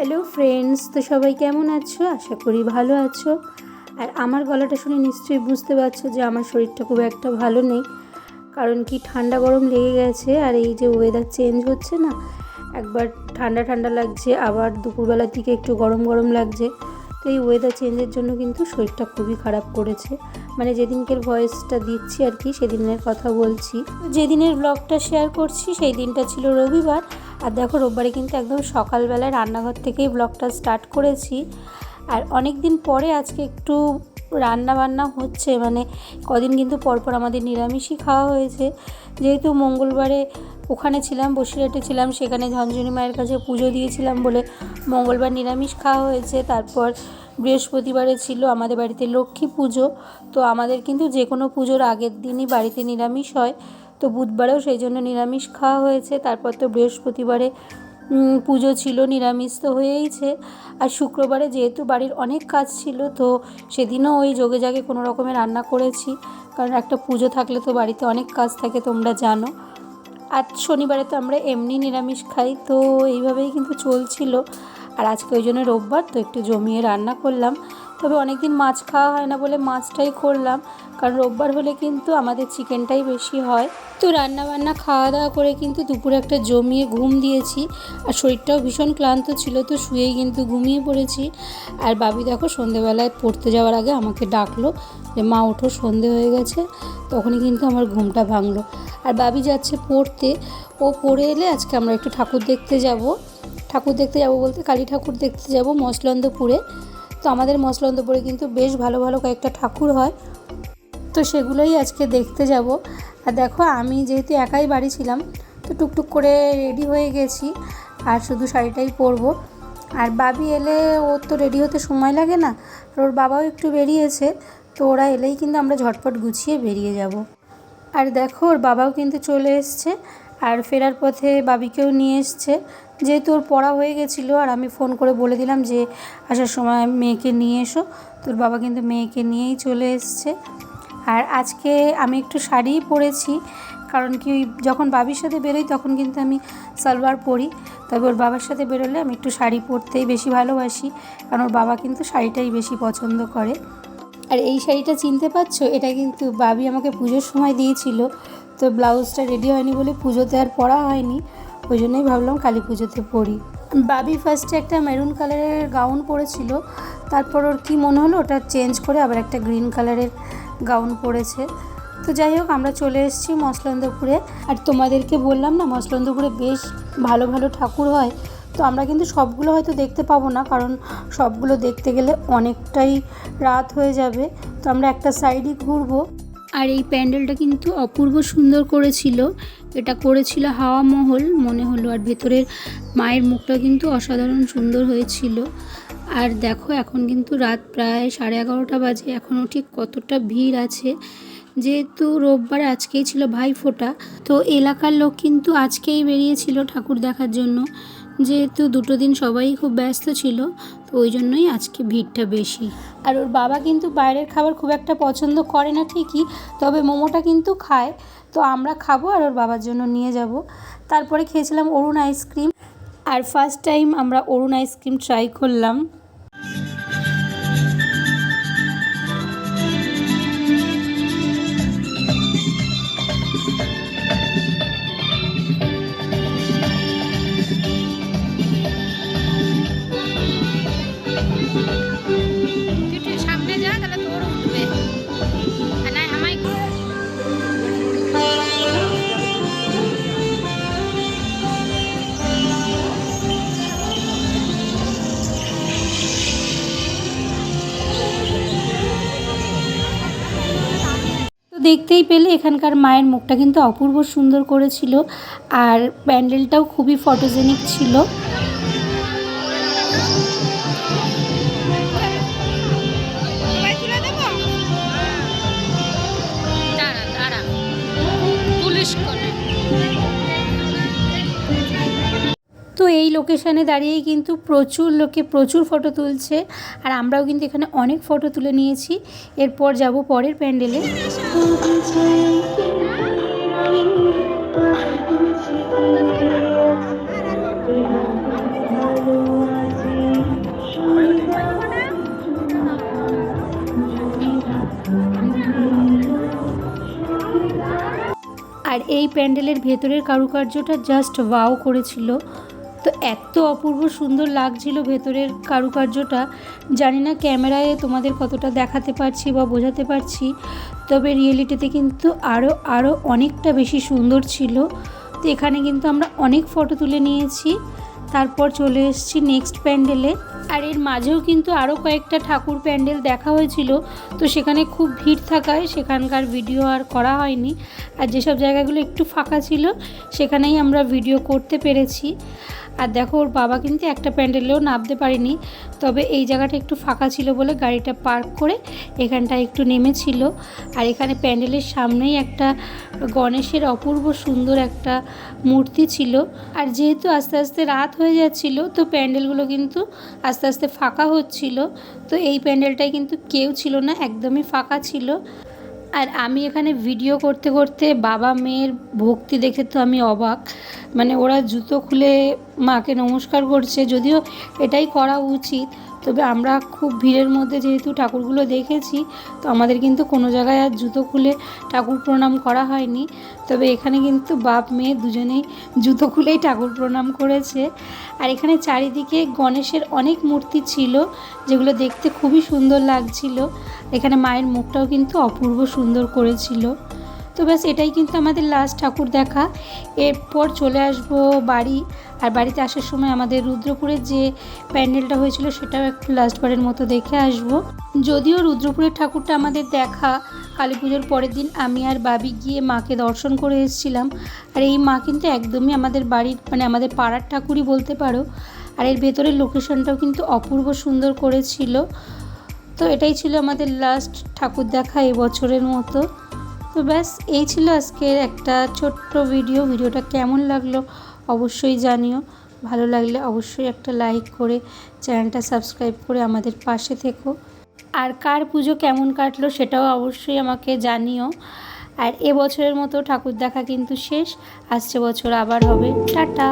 Hello friends তো সবাই কেমন আছো? আশা করি ভালো আছো। আর আমার গলাটা শুনে নিশ্চয়ই বুঝতে পারছ যে আমার শরীরটা খুব একটা ভালো নেই। কারণ কি ঠান্ডা গরম লেগে গেছে আর এই যে ওয়েদার চেঞ্জ হচ্ছে না, একবার ঠান্ডা ঠান্ডা লাগছে, আবার দুপুরবেলার দিকে একটু গরম গরম লাগছে। তো এই ওয়েদার চেঞ্জের জন্য কিন্তু শরীরটা খুবই খারাপ করেছে। মানে যেদিনকের ভয়েসটা দিচ্ছি আর কি, সেদিনের কথা বলছি। যেদিনের ব্লগটা শেয়ার করছি, সেই দিনটা ছিল রবিবার। আর দেখো, রোববারে কিন্তু একদম সকালবেলায় রান্নাঘর থেকেই ব্লগটা স্টার্ট করেছি। আর অনেক দিন পরে আজকে একটু রান্না বান্না হচ্ছে। মানে কদিন কিন্তু পরপর আমাদের নিরামিষই খাওয়া হয়েছে। যেহেতু মঙ্গলবারে ওখানে ছিলাম, বসিরহাটে ছিলাম, সেখানে ঝঞ্ঝনি মায়ের কাছে পুজো দিয়েছিলাম বলে মঙ্গলবার নিরামিষ খাওয়া হয়েছে। তারপর বৃহস্পতিবারে ছিল আমাদের বাড়িতে লক্ষ্মী পুজো। তো আমাদের কিন্তু যে কোনো পুজোর আগের দিনই বাড়িতে নিরামিষ হয়। তো বুধবারেও সেই জন্য নিরামিষ খাওয়া হয়েছে। তারপর তো বৃহস্পতিবারে পুজো ছিল, নিরামিষ তো হয়েইছে। আর শুক্রবারে যেহেতু বাড়ির অনেক কাজ ছিল, তো সেদিনও ওই যোগে জাগে কোনো রকমের রান্না করেছি। কারণ একটা পুজো থাকলে তো বাড়িতে অনেক কাজ থাকে, তোমরা জানো। আর শনিবারে তো আমরা এমনি নিরামিষ খাই, তো এইভাবেই কিন্তু চলছিল। আর আজকে ওই জন্য রোববার, তো একটু জমিয়ে রান্না করলাম। তবে অনেকদিন মাছ খাওয়া হয় না বলে মাছটাই করলাম। কারণ রোববার হলে কিন্তু আমাদের চিকেনটাই বেশি হয়। তো রান্না বান্না খাওয়া দাওয়া করে কিন্তু দুপুরে একটা জমিয়ে ঘুম দিয়েছি। আর শরীরটাও ভীষণ ক্লান্ত ছিল, তো শুয়েই কিন্তু ঘুমিয়ে পড়েছি। আর বাবি দেখো সন্ধেবেলায় পড়তে যাওয়ার আগে আমাকে ডাকলো যে, মা, ওঠো, সন্ধে হয়ে গেছে। তখনই কিন্তু আমার ঘুমটা ভাঙলো। আর বাবি যাচ্ছে পড়তে। ও পড়ে এলে আজকে আমরা একটু ঠাকুর দেখতে যাব। ঠাকুর দেখতে যাব বলতে কালী ঠাকুর দেখতে যাব মসলন্দপুরে। তো আমাদের মসলন্দপুরে কিন্তু বেশ ভালো ভালো কয়েকটা ঠাকুর হয়। তো সেগুলোই আজকে দেখতে যাব। আর দেখো, আমি যেহেতু একাই বাড়ি ছিলাম, তো টুকটুক করে রেডি হয়ে গেছি, আর শুধু শাড়িটাই পরবো। আর বাবি এলে ওর তো রেডি হতে সময় লাগে না, আর ওর বাবাও একটু বেরিয়েছে, তো ওরা এলেই কিন্তু আমরা ঝটপট গুছিয়ে বেরিয়ে যাব। আর দেখো, ওর বাবাও কিন্তু চলে এসছে, আর ফেরার পথে বাবিকেও নিয়ে এসছে। যেহেতু ওর পড়া হয়ে গেছিল, আর আমি ফোন করে বলে দিলাম যে, আসার সময় মেয়েকে নিয়ে এসো। তোর বাবা কিন্তু মেয়েকে নিয়েই চলে এসছে। আর আজকে আমি একটু শাড়িই পরেছি, কারণ কি যখন বাবির সাথে বেরোই তখন কিন্তু আমি সালোয়ার পরি। তবে ওর বাবার সাথে বেরোলে আমি একটু শাড়ি পরতেই বেশি ভালোবাসি, কারণ ওর বাবা কিন্তু শাড়িটাই বেশি পছন্দ করে। আর এই শাড়িটা চিনতে পারছ? এটা কিন্তু বাবি আমাকে পুজোর সময় দিয়েছিল, তো ব্লাউজটা রেডি হয়নি বলে পুজোতে আর পরা হয়নি, ওই জন্যই ভাবলাম কালী পুজোতে পরি। বাবি ফার্স্টে একটা মেরুন কালারের গাউন পরেছিল, তারপর ওর কী মনে হলো ওটা চেঞ্জ করে আবার একটা গ্রিন কালারের গাউন পরেছে। তো যাই হোক, আমরা চলে এসেছি মসলন্দপুরে। আর তোমাদেরকে বললাম না, মসলন্দপুরে বেশ ভালো ভালো ঠাকুর হয়। তো আমরা কিন্তু সবগুলো হয়তো দেখতে পাবো না, কারণ সবগুলো দেখতে গেলে অনেকটাই রাত হয়ে যাবে। তো আমরা একটা সাইডই ঘুরবো। আর এই প্যান্ডেলটা কিন্তু অপূর্ব সুন্দর করেছিল। এটা করেছিল হাওয়া মহল, মনে হলো। আর ভেতরের মায়ের মুখটা কিন্তু অসাধারণ সুন্দর হয়েছিল। আর দেখো এখন কিন্তু রাত প্রায় সাড়ে এগারোটা বাজে, এখনও ঠিক কতটা ভিড় আছে। যেহেতু রোববার আজকেই ছিল ভাইফোঁটা, তো এলাকার লোক কিন্তু আজকেই বেরিয়েছিল ঠাকুর দেখার জন্য। যেহেতু দুটো দিন সবাই খুব ব্যস্ত ছিল, তো ওই জন্যই আজকে ভিড়টা বেশি। আর ওর বাবা কিন্তু বাইরের খাবার খুব একটা পছন্দ করে না ঠিকই, তবে মোমোটা কিন্তু খায়। তো আমরা খাব আর ওর বাবার জন্য নিয়ে যাব। তারপরে খেয়েছিলাম অরুণ আইসক্রিম। আর ফার্স্ট টাইম আমরা অরুণ আইসক্রিম ট্রাই করলাম। দেখতেই পেলে এখানকার মায়ের মুখটা কিন্তু অপূর্ব সুন্দর করেছিল আর প্যান্ডেলটাও খুবই ফটোজেনিক ছিল। পুলিশ লোকেশানে দাঁড়িয়েই কিন্তু প্রচুর লোকে প্রচুর ফটো তুলছে। আর আমরাও কিন্তু এখানে অনেক ফটো তুলে নিয়েছি। এরপর যাব পরের প্যান্ডেলে। আর এই প্যান্ডেলের ভেতরের কারুকার্যটা জাস্ট ওয়াও করেছিল। তো এত অপূর্ব সুন্দর লাগছিল ভেতরের কারুকার্যটা। জানি না ক্যামেরায় তোমাদের কতটা দেখাতে পারছি বা বোঝাতে পারছি, তবে রিয়েলিটিতে কিন্তু আরও আরও অনেকটা বেশি সুন্দর ছিল। তো এখানে কিন্তু আমরা অনেক ফটো তুলে নিয়েছি। তারপর চলে এসেছি নেক্সট প্যান্ডেলে। আর এর মাঝেও কিন্তু আরও কয়েকটা ঠাকুর প্যান্ডেল দেখা হয়েছিল। তো সেখানে খুব ভিড় থাকায় সেখানকার ভিডিও আর করা হয়নি। আর যেসব জায়গাগুলো একটু ফাঁকা ছিল, সেখানেই আমরা ভিডিও করতে পেরেছি। আর দেখো, ওর বাবা কিন্তু একটা প্যান্ডেলেও নামতে পারেনি, তবে এই জায়গাটা একটু ফাঁকা ছিল বলে গাড়িটা পার্ক করে এখানটা একটু নেমেছিল। আর এখানে প্যান্ডেলের সামনেই একটা গণেশের অপূর্ব সুন্দর একটা মূর্তি ছিল। আর যেহেতু আস্তে আস্তে রাত হয়ে যাচ্ছিল, তো প্যান্ডেলগুলো কিন্তু আস্তে আস্তে ফাঁকা হচ্ছিল। তো এই প্যান্ডেলটায় কিন্তু কেউ ছিল না, একদমই ফাঁকা ছিল। আর আমি এখানে ভিডিও করতে করতে বাবা মেয়ের ভক্তি দেখে তো আমি অবাক। মানে ওরা জুতো খুলে মাকে নমস্কার করছে, যদিও এটাই করা উচিত। তবে আমরা খুব ভিড়ের মধ্যে যেহেতু ঠাকুরগুলো দেখেছি, তো আমাদের কিন্তু কোনো জায়গায় আর জুতো খুলে ঠাকুর প্রণাম করা হয়নি। তবে এখানে কিন্তু বাপ মেয়ে দুজনেই জুতো খুলেই ঠাকুর প্রণাম করেছে। আর এখানে চারিদিকে গণেশের অনেক মূর্তি ছিল, যেগুলো দেখতে খুবই সুন্দর লাগছিল। এখানে মায়ের মুখটাও কিন্তু অপূর্ব সুন্দর করেছিল। তো ব্যাস, এটাই কিন্তু আমাদের লাস্ট ঠাকুর দেখা। এরপর চলে আসব বাড়ি। আর বাড়িতে আসার সময় আমাদের রুদ্রপুরের যে প্যান্ডেলটা হয়েছিল, সেটাও একটু লাস্টবারের মতো দেখে আসব। যদিও রুদ্রপুরের ঠাকুরটা আমাদের দেখা কালী পুজোর পরের দিন, আমি আর বাবি গিয়ে মাকে দর্শন করে এসেছিলাম। আর এই মা কিন্তু একদমই আমাদের বাড়ির মানে আমাদের পাড়ার ঠাকুরই বলতে পারো। আর এর ভেতরের লোকেশনটাও কিন্তু অপূর্ব সুন্দর করেছিল। তো এটাই ছিল আমাদের লাস্ট ঠাকুর দেখা এবছরের মতো। তো ব্যাস, এই ছিল আজকের একটা ছোট্ট ভিডিও ভিডিওটা কেমন লাগল অবশ্যই জানিও। ভালো লাগলে অবশ্যই একটা লাইক করে চ্যানেলটা সাবস্ক্রাইব করে আমাদের পাশে থেকো। আর কার পুজো কেমন কাটলো সেটাও অবশ্যই আমাকে জানিও। আর এবছরের মতো ঠাকুর দেখা কিন্তু শেষ। আসছে বছর আবার হবে। টাটা!